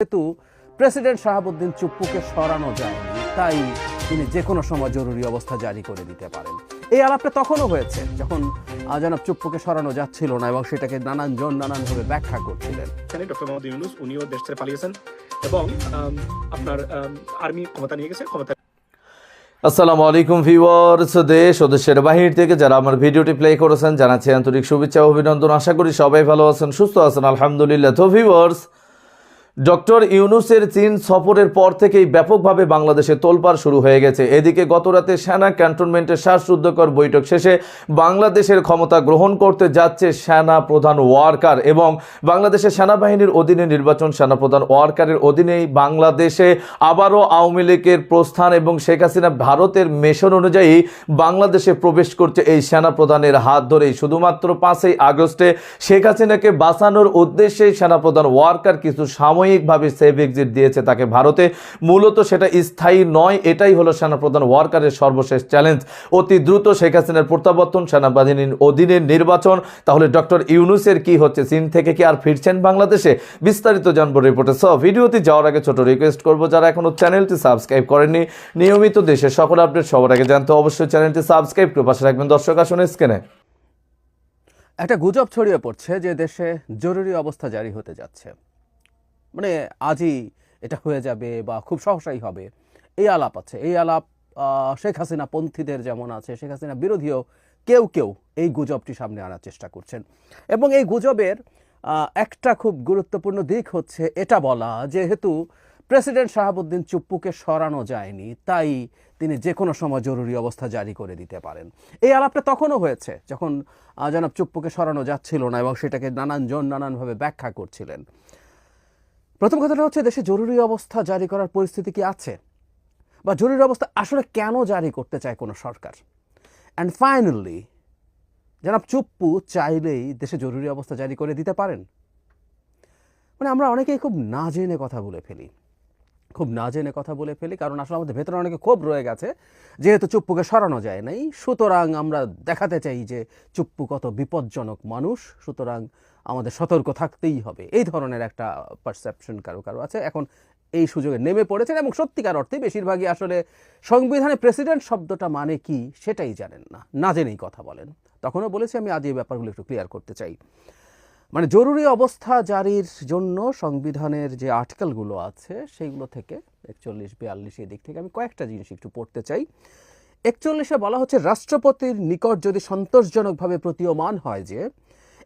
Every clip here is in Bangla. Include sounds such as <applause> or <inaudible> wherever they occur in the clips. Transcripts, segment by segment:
যেহেতু প্রেসিডেন্ট শাহাবুদ্দিন চুপ্পুকে সরানো যায়নি তাই তিনি যে কোনো সময় জরুরি অবস্থা জারি করে দিতে পারেন। এই আলাপটা তখনও হয়েছে যখন জনাব চুপ্পুকে সরানো যাচ্ছিল না এবং সেটাকে নানান জন নানানভাবে ব্যাখ্যা করছিলেন। ডক্টর মোহাম্মদ ইউনুস উনিও দেশ ছেড়ে পালিয়েছেন এবং আপনার আর্মি ক্ষমতা নিয়ে গেছে ক্ষমতা আসসালামু আলাইকুম ভিউয়ার্স দেশ ও দেশের বাহির থেকে যারা আমার ভিডিওটি প্লে করেছেন জানাচ্ছি আন্তরিক শুভেচ্ছা অভিনন্দন। আশা করি সবাই ভালো আছেন সুস্থ আছেন আলহামদুলিল্লাহ। তো ভিউয়ার্স ডক্টর ইউনুসের চীন সফরের পর থেকেই ব্যাপকভাবে বাংলাদেশে তোলপাড় শুরু হয়ে গেছে। এদিকে গতরাতে সেনা ক্যান্টনমেন্টের শ্বাসরুদ্ধকর বৈঠক শেষে বাংলাদেশের ক্ষমতা গ্রহণ করতে যাচ্ছে সেনা প্রধান ওয়ার্কার এবং বাংলাদেশের সেনাবাহিনীর অধীনে নির্বাচন সেনাপ্রধান ওয়ার্কারের অধীনেই বাংলাদেশে আবারও আওয়ামী লীগের প্রস্থান এবং শেখ হাসিনা ভারতের মেশন অনুযায়ী বাংলাদেশে প্রবেশ করছে এই সেনাপ্রধানের হাত ধরেই। শুধুমাত্র পাঁচই আগস্টে শেখ হাসিনাকে বাঁচানোর উদ্দেশ্যে সেনাপ্রধান ওয়ার্কার কিছু সাময়িকভাবে সেভ এক্সিট দিয়েছে তাকে ভারতে। মূলত সেটা স্থায়ী নয়, এটাই হলো সেনাপ্রধান ওয়ার্কারের সর্বশেষ চ্যালেঞ্জ অতি দ্রুত শেখ হাসিনার প্রত্যাবর্তন, সেনাবাহিনীর অধীনে নির্বাচন। তাহলে ডক্টর ইউনুসের কি হচ্ছে? চীন থেকে কি আর ফিরছেন বাংলাদেশে? বিস্তারিত জানব রিপোর্টে সব ভিডিওতে যাওয়ার আগে ছোট রিকোয়েস্ট করব, যারা এখনও চ্যানেলটি সাবস্ক্রাইব করেননি, নিয়মিত দেশের সকল আপডেট সবার আগে জানতে অবশ্যই চ্যানেলটি সাবস্ক্রাইব করে পাশে রাখবেন দর্শক আসুন স্ক্রিনে একটা গুজব ছড়িয়ে পড়ছে যে দেশে জরুরি অবস্থা জারি হতে যাচ্ছে। মানে আজই এটা হয়ে যাবে বা খুব সহসাই হবে। এই আলাপ আছে। এই আলাপ শেখ হাসিনা পন্থীদের যেমন আছে, শেখ হাসিনা বিরোধীও কেউ কেউ এই গুজবটি সামনে আনার চেষ্টা করছেন। এবং এই গুজবের একটা খুব গুরুত্বপূর্ণ দিক হচ্ছে এটা বলা, যেহেতু প্রেসিডেন্ট শাহাবুদ্দিন চুপ্পুকে সরানো যায়নি, তাই তিনি যে কোনো সময় জরুরি অবস্থা জারি করে দিতে পারেন। এই আলাপটা তখনও হয়েছে যখন জনাব চুপ্পুকে সরানো যাচ্ছিল না এবং সেটাকে নানান জন নানানভাবে ব্যাখ্যা করছিলেন। প্রথম কথাটা হচ্ছে দেশে জরুরি অবস্থা জারি করার পরিস্থিতি কি আছে? বা জরুরি অবস্থা আসলে কেন জারি করতে চায় কোনো সরকার? অ্যান্ড ফাইনালি জনাব চুপ্পু চাইলেই দেশে জরুরি অবস্থা জারি করে দিতে পারেন। মানে আমরা অনেকেই খুব না জেনে কথা বলে ফেলি। খুব না জেনে কথা বলে ফেলি, কারণ আসলে আমাদের ভেতরে অনেকে ক্ষোভ রয়ে গেছে। যেহেতু চুপ্পুকে সরানো যায় নাই, সুতরাং আমরা দেখাতে চাই যে চুপ্পু কত বিপজ্জনক মানুষ, সুতরাং আমাদের সতর্ক থাকতেই হবে। এই ধরনের একটা পারসেপশন কারও কারও আছে। এখন এই সুযোগে নেমে পড়েছেন এবং সত্যিকার অর্থে বেশিরভাগই আসলে সংবিধানে প্রেসিডেন্ট শব্দটা মানে কি, সেটাই জানেন না না জেনেই কথা বলেন। তখনও বলেছি, আমি আজ এই ব্যাপারগুলো একটু ক্লিয়ার করতে চাই। মানে জরুরি অবস্থা জারির জন্য সংবিধানের যে আর্টিকেলগুলো আছে, সেইগুলো থেকে একচল্লিশ, বিয়াল্লিশ এই দিক থেকে আমি কয়েকটা জিনিস একটু পড়তে চাই। একচল্লিশে বলা হচ্ছে, রাষ্ট্রপতির নিকট যদি সন্তোষজনকভাবে প্রতীয়মান হয় যে,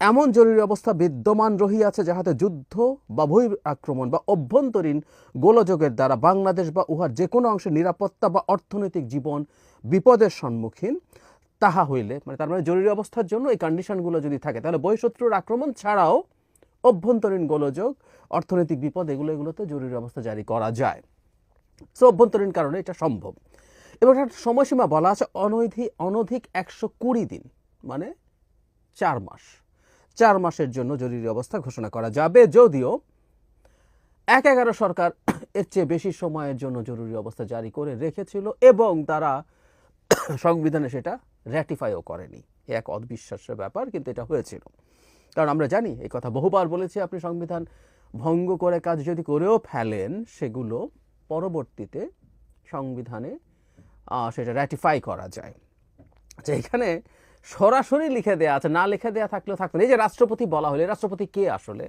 এমন জরুরি অবস্থা বিদ্যমান রহিয়াছে যাহাতে যুদ্ধ বা ভূ আক্রমণ বা অভ্যন্তরীণ গোলযোগের দ্বারা বাংলাদেশ বা উহার যে কোনো অংশে নিরাপত্তা বা অর্থনৈতিক জীবন বিপদের সম্মুখীন তাহা হইলে মানে তার মানে জরুরি অবস্থার জন্য এই কন্ডিশনগুলো যদি থাকে, তাহলে বহিঃশত্রুর আক্রমণ ছাড়াও অভ্যন্তরীণ গোলযোগ, অর্থনৈতিক বিপদ, এগুলো, এগুলোতে জরুরি অবস্থা জারি করা যায়। সো অভ্যন্তরীণ কারণে এটা সম্ভব। এবং একটা সময়সীমা বলা আছে, অনৈধি, অনধিক একশো কুড়ি দিন মানে চার মাস। চার মাসের জন্য জরুরি অবস্থা ঘোষণা করা যাবে, যদিও এক এগারো সরকার এর চেয়ে বেশি সময়ের জন্য জরুরি অবস্থা জারি করে রেখেছিল, এবং তারা সংবিধানে সেটা র্যাটিফাইও করেনি। এ এক অবিশ্বাস্য ব্যাপার, কিন্তু এটা হয়েছিল। কারণ আমরা জানি, এই কথা বহুবার বলেছি আপনি সংবিধান ভঙ্গ করে কাজ যদি করেও ফেলেন, সেগুলো পরবর্তীতে সংবিধানে সেটা র্যাটিফাই করা যায়। আচ্ছা সরাসরি লিখে দেয়া আছে, না লিখে দেয়া থাকলেও থাকতো। এই যে রাষ্ট্রপতি বলা হলে রাষ্ট্রপতি কে আসলে?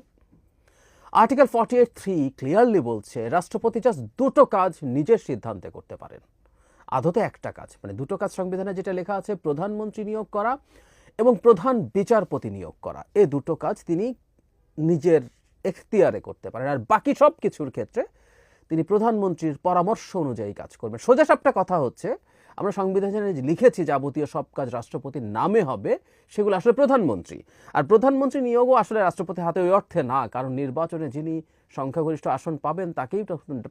Article forty eight three clearly বলছে, রাষ্ট্রপতি জাস্ট দুটো কাজ নিজের সিদ্ধান্তে করতে পারেন। আদতে একটা কাজ মানে দুটো কাজ সংবিধানে যেটা লেখা আছে, প্রধানমন্ত্রী নিয়োগ করা এবং প্রধান বিচারপতি নিয়োগ করা। এ দুটো কাজ তিনি নিজের এখতিয়ারে করতে পারেন। আর বাকি সব কিছুর ক্ষেত্রে তিনি প্রধানমন্ত্রীর পরামর্শ অনুযায়ী কাজ করবেন। সোজাসাপটা কথা হচ্ছে আমরা সংবিধানে যে লিখেছি যাবতীয় সব কাজ রাষ্ট্রপতির নামে হবে, সেগুলো আসলে প্রধানমন্ত্রী। আর প্রধানমন্ত্রী নিয়োগও আসলে রাষ্ট্রপতির হাতে ওই অর্থে না, কারণ নির্বাচনে যিনি সংখ্যাগরিষ্ঠ আসন পাবেন, তাকেই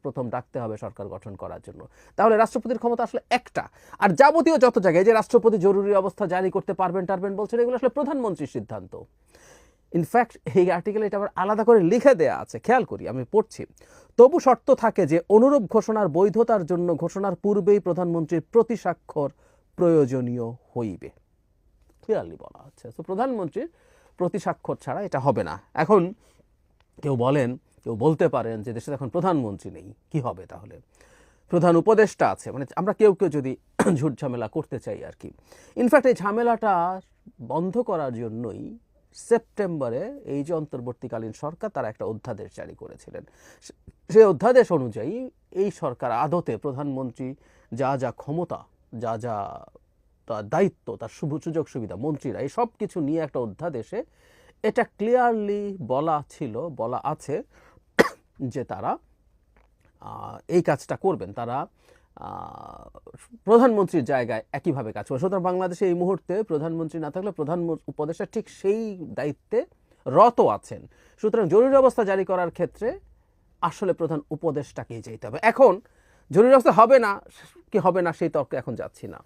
প্রথম- ডাকতে হবে সরকার গঠন করার জন্য। তাহলে রাষ্ট্রপতির ক্ষমতা আসলে একটা। আর যাবতীয় যত জায়গায় যে রাষ্ট্রপতি জরুরি অবস্থা জারি করতে পারবেন টারবেন বলছেন, এগুলো আসলে প্রধানমন্ত্রীর সিদ্ধান্ত। ইনফ্যাক্ট এই আর্টিকেলে এটা আবার আলাদা করে লিখে দেয়া আছে, খেয়াল করি, আমি পড়ছি। তবু শর্ত থাকে যে, অনুরূপ ঘোষণার বৈধতার জন্য ঘোষণার পূর্বেই প্রধানমন্ত্রীর প্রতি স্বাক্ষর প্রয়োজনীয় হইবে। ক্লিয়ারলি বলা হচ্ছে তো প্রধানমন্ত্রীর প্রতি স্বাক্ষর ছাড়া এটা হবে না। এখন কেউ বলেন, কেউ বলতে পারেন যে দেশে এখন প্রধানমন্ত্রী নেই, কি হবে তাহলে? প্রধান উপদেষ্টা আছে মানে আমরা কেউ কেউ যদি ঝুট ঝামেলা করতে চাই আর কি। ইনফ্যাক্ট এই ঝামেলাটা বন্ধ করার জন্যই সেপ্টেম্বরে এই যে অন্তর্বর্তীকালীন সরকার, তারা একটা অধ্যাদেশ জারি করেছিলেন। সেই অধ্যাদেশ অনুযায়ী এই সরকার আদতে প্রধানমন্ত্রী যা যা ক্ষমতা, যা যা তার দায়িত্ব, তার শুভ সুযোগ সুবিধা, মন্ত্রীরা, এই সব কিছু নিয়ে একটা অধ্যাদেশে এটা ক্লিয়ারলি বলা ছিল, বলা আছে যে তারা এই কাজটা করবেন। তারা প্রধানমন্ত্রীর জায়গায় একইভাবে কাজ করবে সুতরাং বাংলাদেশে এই মুহূর্তে প্রধানমন্ত্রী না থাকলে প্রধান উপদেষ্টা ঠিক সেই দায়িত্বে রত আছেন। সুতরাং জরুরি অবস্থা জারি করার ক্ষেত্রে আসলে প্রধান উপদেষ্টাকেই যেতে হবে। এখন জরুরি অবস্থা হবে না, কি হবে না সেই তর্কে এখন যাচ্ছি না।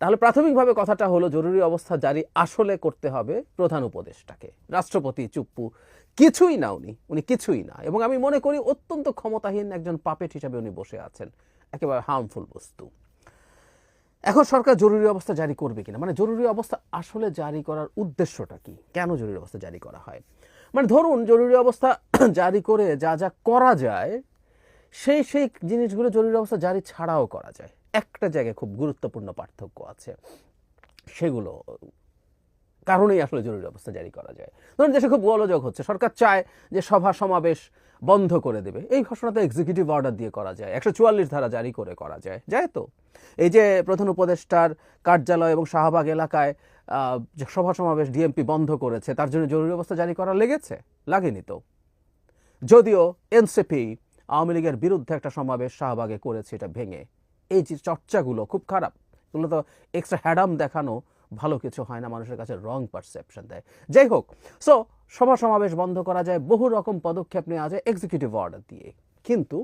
তাহলে প্রাথমিকভাবে কথাটা হলো, জরুরি অবস্থা জারি আসলে করতে হবে প্রধান উপদেষ্টাকে। রাষ্ট্রপতি চুপ্পু কিছুই না উনি উনি কিছুই না। এবং আমি মনে করি অত্যন্ত ক্ষমতাহীন একজন পাপেট হিসাবে উনি বসে আছেন। একেবারে হার্মফুল বস্তু। এখন সরকার জরুরি অবস্থা জারি করবে কিনা? মানে জরুরি অবস্থা আসলে জারি করার উদ্দেশ্যটা কি? কেন জরুরি অবস্থা জারি করা হয়? মানে ধরুন, জরুরি অবস্থা <clears throat> জারি করে যা যা করা যায়, সেই সেই জিনিসগুলো জরুরি অবস্থা জারি ছাড়াও করা যায়। একটা জায়গায় খুব গুরুত্বপূর্ণ পার্থক্য আছে। সেগুলো কারণেই আসলে জরুরি অবস্থা জারি করা যায়। ধরুন দেশে খুব গোলযোগ হচ্ছে, সরকার চায় যে সভা সমাবেশ বন্ধ করে দেবে। এই ঘোষণা তো এক্সিকিউটিভ অর্ডার দিয়ে করা যায়, একশো চুয়াল্লিশ ধারা জারি করে করা যায় যায় তো? এই যে প্রধান উপদেষ্টার কার্যালয় এবং শাহবাগ এলাকায় যে সভা সমাবেশ ডিএমপি বন্ধ করেছে, তার জন্য জরুরি অবস্থা জারি করা লেগেছে? লাগেনি তো? যদিও এনসিপি আওয়ামী লীগের বিরুদ্ধে একটা সমাবেশ শাহবাগে করেছে, এটা ভেঙে। এই যে চর্চাগুলো খুব খারাপ। এগুলো তো এক্সট্রা হ্যাডাম দেখানো ভালো কিছু হয় না, মানুষের কাছে রং পারসেপশন দেয়। যাই হোক সো সভা সমাবেশ বন্ধ করা যায়, বহু রকম পদক্ষেপ নেওয়া যায় এক্সিকিউটিভ অর্ডার দিয়ে। কিন্তু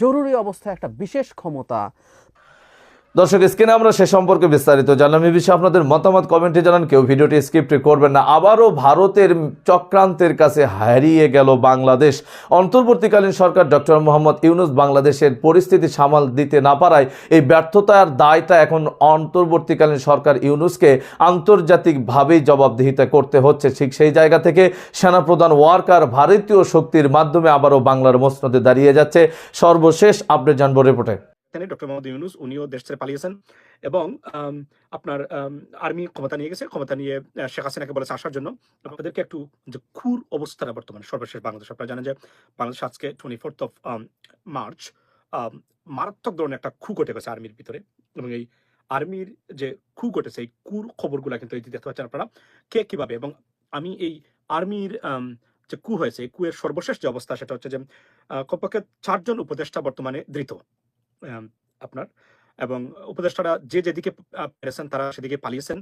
জরুরি অবস্থায় একটা বিশেষ ক্ষমতা দর্শক, স্ক্রিনে আমরা সে সম্পর্কে বিস্তারিত জানলাম। এই বিষয়ে আপনাদের মতামত কমেন্টে জানান। কেউ ভিডিওটি স্ক্রিপ্ট করবেন না। আবারও ভারতের চক্রান্তের কাছে হারিয়ে গেল বাংলাদেশ। অন্তর্বর্তীকালীন সরকার ডক্টর মোহাম্মদ ইউনুস বাংলাদেশের পরিস্থিতি সামাল দিতে না পারায় এই ব্যর্থতার দায়টা এখন অন্তর্বর্তীকালীন সরকার ইউনুসকে আন্তর্জাতিকভাবেই জবাবদিহিতা করতে হচ্ছে। ঠিক সেই জায়গা থেকে সেনাপ্রধান ওয়ার্কার ভারতীয় শক্তির মাধ্যমে আবারও বাংলার মসনদে দাঁড়িয়ে যাচ্ছে। সর্বশেষ আপডেট জানব রিপোর্টে। তিনি ডক্টর মোহাম্মদ ইউনুস উনিও দেশ ছেড়ে পালিয়েছেন এবং আপনার আর্মি ক্ষমতা নিয়ে গেছে ক্ষমতা নিয়ে শেখ হাসিনাকে বলেছে আসার জন্য। এবং তাদেরকে একটু যে খুর অবস্থাটা বর্তমানে সর্বশেষ বাংলাদেশ। আপনারা জানেন যে বাংলাদেশ আজকে টোয়েন্টি ফোর্থ অফ মার্চ মারাত্মক ধরনের একটা খু ঘটে গেছে আর্মির ভিতরে। এবং এই আর্মির যে খু ঘটেছে এই কুর খবরগুলো কিন্তু এই দেখতে পাচ্ছেন আপনারা কে কীভাবে? এবং আমি এই আর্মির যে কু হয়েছে কুয়ের সর্বশেষ যে অবস্থা সেটা হচ্ছে যে কমপক্ষে চারজন উপদেষ্টা বর্তমানে ধৃত। আপনার। এবং উপদেষ্টারা যে যেদিকে পেরেছেন তারা সেদিকে পালিয়েছেন।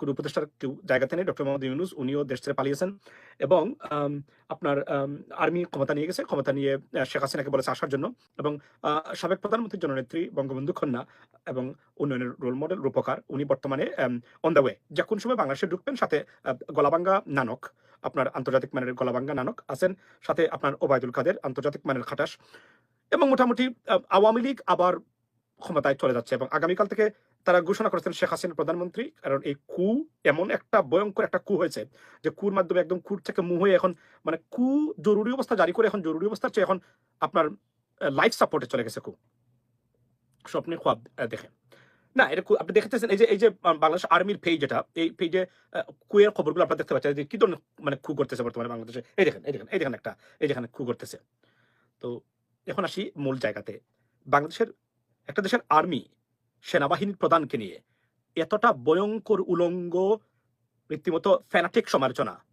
কোনো উপদেষ্টার কেউ জায়গাতে নেই। ডক্টর মোহাম্মদ ইউনুস, উনিও দেশ ছেড়ে পালিয়েছেন। এবং আপনার আর্মি ক্ষমতা নিয়ে গেছে। ক্ষমতা নিয়ে শেখ হাসিনাকে বলেছে আসার জন্য। এবং সাবেক প্রধানমন্ত্রী জননেত্রী বঙ্গবন্ধু কন্যা এবং উন্নয়নের রোল মডেল রূপকার, উনি বর্তমানে অন দ্য ওয়ে যে কোন সময় বাংলাদেশে ঢুকবেন, সাথে গলাবাঙ্গা নানক, আপনার আন্তর্জাতিক মানের গলাবাঙ্গা নানক আছেন। সাথে আপনার ওবায়দুল কাদের, আন্তর্জাতিক মানের খাটাস এবং মোটামুটি আওয়ামী লীগ আবার ক্ষমতায় চলে যাচ্ছে এবং আগামীকাল থেকে তারা ঘোষণা করেছেন শেখ হাসিনা প্রধানমন্ত্রী। কারণ এই কু এমন একটা ভয়ঙ্কর একটা কু হয়েছে যে কুর মাধ্যমে একদম কুর থেকে মুহ হয়ে এখন মানে কু জরুরি অবস্থা, জারি করে এখন জরুরি অবস্থার চেয়ে এখন আপনার লাইফ সাপোর্টে চলে গেছে কু। স্বপ্নে খাব দেখেন। না, এটা আপনি দেখতেছেন এই যে এই যে বাংলাদেশ আর্মির পেজ যেটা এই পেজে কুয়ের খবরগুলো আপনারা দেখতে পাচ্ছেন যে কি ধরনের মানে খু করতেছে বর্তমানে বাংলাদেশে। এই দেখেন এই দেখেন এই দেখেন একটা, এই যেখানে খু করতেছে। তো এখন আসি মূল জায়গাতে। বাংলাদেশের, একটা দেশের আর্মি সেনাবাহিনীর প্রধানকে নিয়ে। এতটা ভয়ঙ্কর উলঙ্গ, রীতিমতো ফ্যানাটিক সমালোচনা।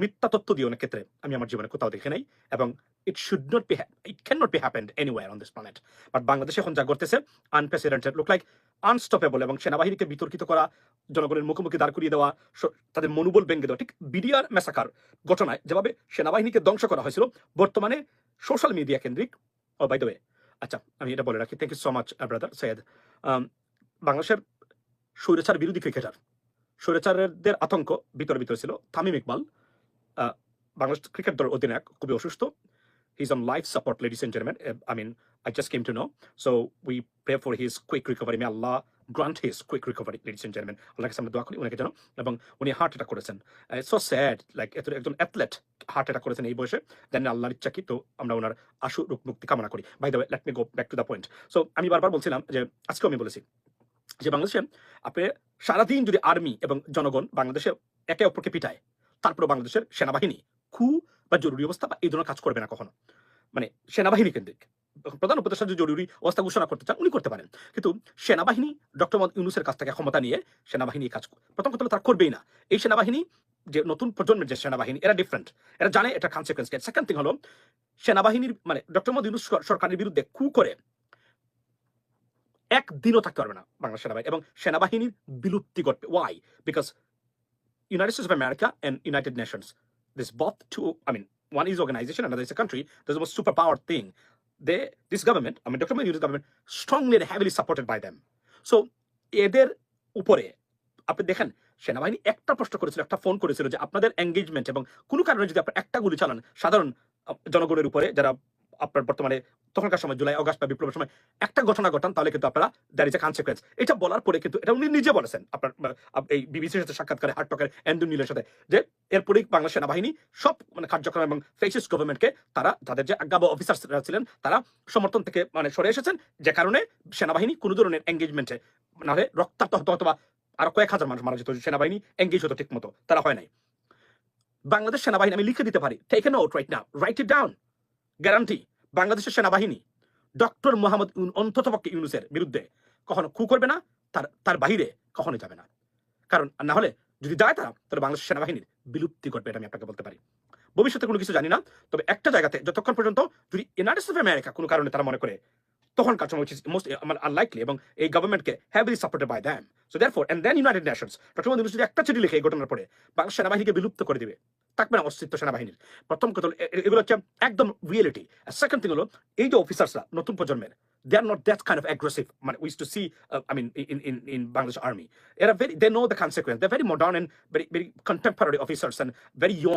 মিথ্যা তথ্য দিয়ে অনেক ক্ষেত্রে আমি আমার জীবনে কোথাও দেখে নাই এবং it should not be it can not be happened anywhere on this planet but বাংলাদেশে এখন যা করতেছে আনপ্রেসিডেন্টেড লুক লাইক আনস্টপেবল এবং সেনাবাহিনীকে বিতর্কিত করা, জনগণের মুখোমুখি দাঁড় করিয়ে দেওয়া তাদের মনোবল ভেঙে দেওয়া, ঠিক বিডিআর মেসাকার ঘটনায় যেভাবে সেনাবাহিনীকে ধ্বংস করা হয়েছিল, বর্তমানে সোশ্যাল মিডিয়া কেন্দ্রিক ও বাই দ্য আচ্ছা আমি এটা বলে রাখি thank you so much brother Syed বাংলাদেশের স্বৈরাচার বিরোধী ক্রিকেটার স্বৈরাচারদের আতঙ্ক ভিতরে ভিতরে ছিল, তামিম ইকবাল বাংলাদেশ ক্রিকেট দলের অধিনায়ক খুবই অসুস্থ He's on life support, ladies and gentlemen. Uh, I mean, I just came to know. So we pray for his quick recovery. May Allah grant his quick recovery ladies and gentleman আল্লাহ কাছে আমরা দোয়া করি ওনাকে যেন এবং উনি হার্ট অ্যাটাক করেছেন সো স্যাড লাইক এত একজন অ্যাথলেট হার্ট অ্যাটাক করেছেন এই বয়সে দেন আল্লাহর ইচ্ছা কি তো আমরা ওনার আশু রূপ মুক্তি কামনা করি by the let me go back to the point so আমি বারবার বলছিলাম যে আজকেও আমি বলেছি যে বাংলাদেশে আপনি সারাদিন যদি আর্মি এবং জনগণ বাংলাদেশে একে অপরকে পিটায় তারপরে বাংলাদেশের সেনাবাহিনী খু বা জরুরি অবস্থা বা এই ধরনের কাজ করবে না কখনো। মানে সেনাবাহিনী কেন্দ্রিক। প্রধান উপদেষ্টা যদি জরুরি অবস্থা ঘোষণা করতে চান, উনি করতে পারেন। কিন্তু সেনাবাহিনী, ডক্টর মোহাম্মদ ইউনুসের কাছ থেকে ক্ষমতা নিয়ে সেনাবাহিনী কাজ প্রথম কথা তারা করবেই না। এই সেনাবাহিনী, যে নতুন প্রজন্মের যে সেনাবাহিনী, এরা ডিফারেন্ট এরা জানে এটা কনসিকুয়েন্স সেকেন্ড থিং হলো, সেনাবাহিনীর মানে ডক্টর মোহাম্মদ ইউনুস সরকারের বিরুদ্ধে কু করে একদিনও থাকতে পারবে না বাংলা সেনাবাহিনী। এবং সেনাবাহিনীর বিলুপ্তি ঘটবে। Why because United States of America and United Nations. This both two, I mean, one is organization, another is a country. There's a most superpowered thing. They, this government, I mean, Dr. Mayur's government, strongly and heavily supported by them. So, এদের উপরে আপনি দেখেন সেনাবাহিনী একটা প্রশ্ন করেছিল একটা ফোন করেছিল যে আপনাদের এঙ্গেজমেন্ট এবং কোনো কারণে যদি আপনার একটা গুলি চালান সাধারণ জনগণের উপরে যারা আপনার বর্তমানে তখনকার সময়, জুলাই, অগাস্ট বা বিপ্লবের সময় একটা ঘটনা ঘটান, তাহলে কিন্তু আপনারা দ্যার ইজ এ কনসিকুয়েন্স এটা বলার পরে কিন্তু এটা উনি নিজে বলেছেন, আপনার এই বিবিসির সাথে সাক্ষাৎকারে হার্ট টকের এন্ডু নীলের সাথে, যে এরপরেই বাংলা সেনাবাহিনী সব মানে কার্যক্রম এবং ফেসিস গভর্নমেন্টকে তারা, তাদের যে আজ্ঞাবহ অফিসার ছিলেন, তারা সমর্থন থেকে মানে সরে এসেছেন, যে কারণে সেনাবাহিনী কোনো ধরনের এঙ্গেজমেন্টে না হলে রক্তাক্ত হতো অথবা আরও কয়েক হাজার মানুষ মারা যেত সেনাবাহিনী এঙ্গেজ হতো ঠিক মতো তারা হয় নাই। বাংলাদেশ সেনাবাহিনী আমি লিখে দিতে পারি take a note right now write it down guarantee, বাংলাদেশের সেনাবাহিনী, ডক্টর মোহাম্মদ অন্ততপক্ষে ইউনুসের বিরুদ্ধে কখনো খু করবে না, তার তার বাহিরে কখনো যাবে না। কারণ না হলে যদি যায় তারা, তাহলে বাংলাদেশ সেনাবাহিনীর বিলুপ্তি করবে এটা আমি আপনাকে বলতে পারি। ভবিষ্যতে কোনো কিছু জানি না, তবে একটা জায়গাতে যতক্ষণ পর্যন্ত যদি ইউনাইটেড অফ আমেরিকা কোনো কারণে তারা মনে করে তখন কাজ মোস্ট আনলাইকলি এবং এই গভর্নমেন্টকে heavily supported by them so therefore and then United Nations doctor Mohammad Yunus যদি একটা চিঠি লিখে এই ঘটনার পরে বাংলাদেশ সেনাবাহিনীকে বিলুপ্ত করে দিবে। থাকবে না অস্তিত্ব সেনাবাহিনীর। প্রথম কথা হলো, এ- এ- এগুলো হচ্ছে একদম রিয়েলিটি সেকেন্ড থিং হলো, এই যে অফিসার্সরা নতুন প্রজন্মের they are not that kind of aggressive মানে wish to see I mean in in in Bangladesh army এরা very they know the consequence they very modern and very very contemporary officers and very young